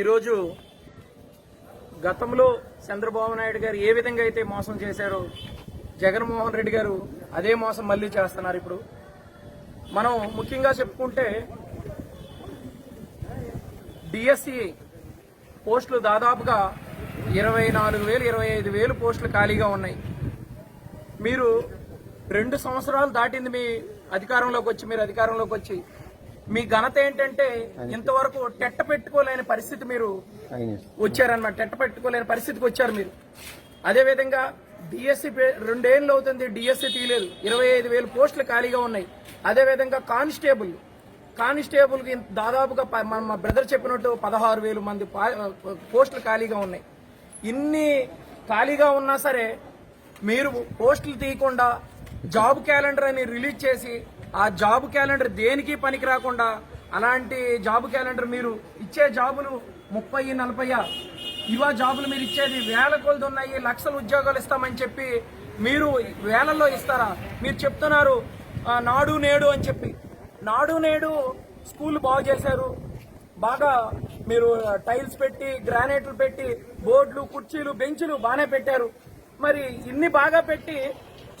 ఈరోజు గతంలో చంద్రబాబు నాయుడు గారు ఏ విధంగా అయితే మోసం చేశారో జగన్మోహన్ రెడ్డి గారు అదే మోసం మళ్ళీ చేస్తున్నారు ఇప్పుడు. మనం ముఖ్యంగా చెప్పుకుంటే డిఎస్సి పోస్టులు దాదాపుగా ఇరవై నాలుగు వేలు ఇరవై ఐదు వేలు పోస్టులు ఖాళీగా ఉన్నాయి. మీరు రెండు సంవత్సరాలు దాటింది మీ అధికారంలోకి వచ్చి మీరు అధికారంలోకి వచ్చి మీ ఘనత ఏంటంటే ఇంతవరకు టెట్ట పెట్టుకోలేని పరిస్థితి మీరు ఆయన వచ్చారన్నమాట. టెట్ట పెట్టుకోలేని పరిస్థితికి వచ్చారు మీరు. అదే విధంగా డిఎస్సి రెండేళ్ళు అవుతుంది డిఎస్సి తీయలేదు. ఇరవై ఐదు వేలు పోస్టులు ఖాళీగా ఉన్నాయి. అదే విధంగా కానిస్టేబుల్. కానిస్టేబుల్కి దాదాపుగా మా బ్రదర్ చెప్పినట్టు పదహారు వేలు మంది పోస్టులు ఖాళీగా ఉన్నాయి. ఇన్ని ఖాళీగా ఉన్నా సరే మీరు పోస్టులు తీయకుండా జాబ్ క్యాలెండర్ అని రిలీజ్ చేసి ఆ జాబ్ క్యాలెండర్ దేనికి పనికి రాకుండా అలాంటి జాబ్ క్యాలెండర్ మీరు ఇచ్చే జాబులు ముప్పై నలభై ఇవా జాబులు మీరు ఇచ్చేది వేల కొలది ఉన్నాయి లక్షల ఉద్యోగాలు ఇస్తామని చెప్పి మీరు వేలల్లో ఇస్తారా? మీరు చెప్తున్నారు నాడు నేడు అని చెప్పి. నాడు నేడు స్కూల్ బాగు చేశారు. బాగా మీరు టైల్స్ పెట్టి గ్రానైట్లు పెట్టి బోర్డులు కుర్చీలు బెంచులు బాగానే పెట్టారు. మరి ఇన్ని బాగా పెట్టి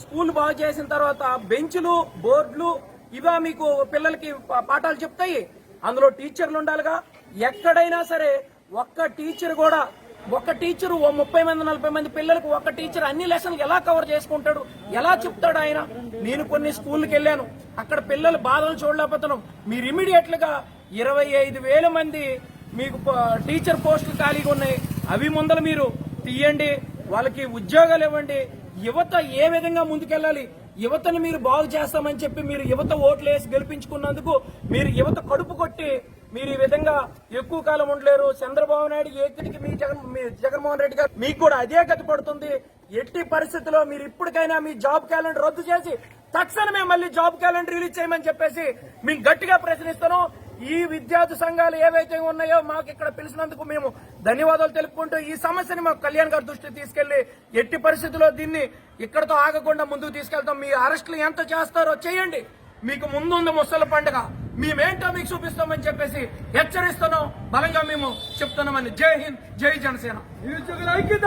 స్కూల్ బాగు చేసిన తర్వాత బెంచులు బోర్డులు ఇవా మీకు పిల్లలకి పా- పాఠాలు చెప్తాయి. అందులో టీచర్లు ఉండాలిగా. ఎక్కడైనా సరే ఒక్క టీచర్ కూడా ఒక్క టీచరు ఓ ముప్పై మంది నలభై మంది పిల్లలకు ఒక్క టీచర్ అన్ని లెసన్లు ఎలా కవర్ చేసుకుంటాడు ఎలా చెప్తాడు ఆయన? నేను కొన్ని స్కూల్కి వెళ్ళాను. అక్కడ పిల్లలు బాధలు చూడలేకపోతున్నాం. మీరు ఇమీడియట్గా ఇరవై ఐదు వేల మంది మీకు టీచర్ పోస్టులు ఖాళీగా ఉన్నాయి. అవి ముందర మీరు తీయండి. వాళ్ళకి ఉద్యోగాలు ఇవ్వండి. యువత ఏ విధంగా ముందుకెళ్ళాలి? యువతను మీరు బాగు చేస్తామని చెప్పి మీరు యువత ఓట్లు వేసి గెలిపించుకున్నందుకు మీరు యువత కడుపు కొట్టి మీరు ఈ విధంగా ఎక్కువ కాలం ఉండలేరు. చంద్రబాబు నాయుడు ఏకటికి మీ జగన్ మీ జగన్మోహన్ రెడ్డి గారు మీకు కూడా అదే గతి పడుతుంది. ఎట్టి పరిస్థితుల్లో మీరు ఇప్పటికైనా మీ జాబ్ క్యాలెండర్ రద్దు చేసి తక్షణమే మళ్ళీ జాబ్ క్యాలెండర్ రిలీజ్ చేయమని చెప్పేసి మేము గట్టిగా ప్రశ్నిస్తున్నాం. ఈ విద్యార్థి సంఘాలు ఏవైతే ఉన్నాయో మాకు ఇక్కడ పిలిచినందుకు మేము ధన్యవాదాలు తెలుపుకుంటూ ఈ సమస్యని మాకు కళ్యాణ్ గారి దృష్టికి తీసుకెళ్ళి ఎట్టి పరిస్థితుల్లో దీన్ని ఇక్కడతో ఆగకుండా ముందుకు తీసుకెళ్తాం. మీ అరెస్టులు ఎంత చేస్తారో చేయండి. మీకు ముందుంది ముసల పండుగ. మేమేంటో మీకు చూపిస్తామని చెప్పేసి హెచ్చరిస్తున్నాం. బలంగా మేము చెప్తున్నామని జై హింద్ జై జనసేన. నిరుద్యోగుల ఐక్యత!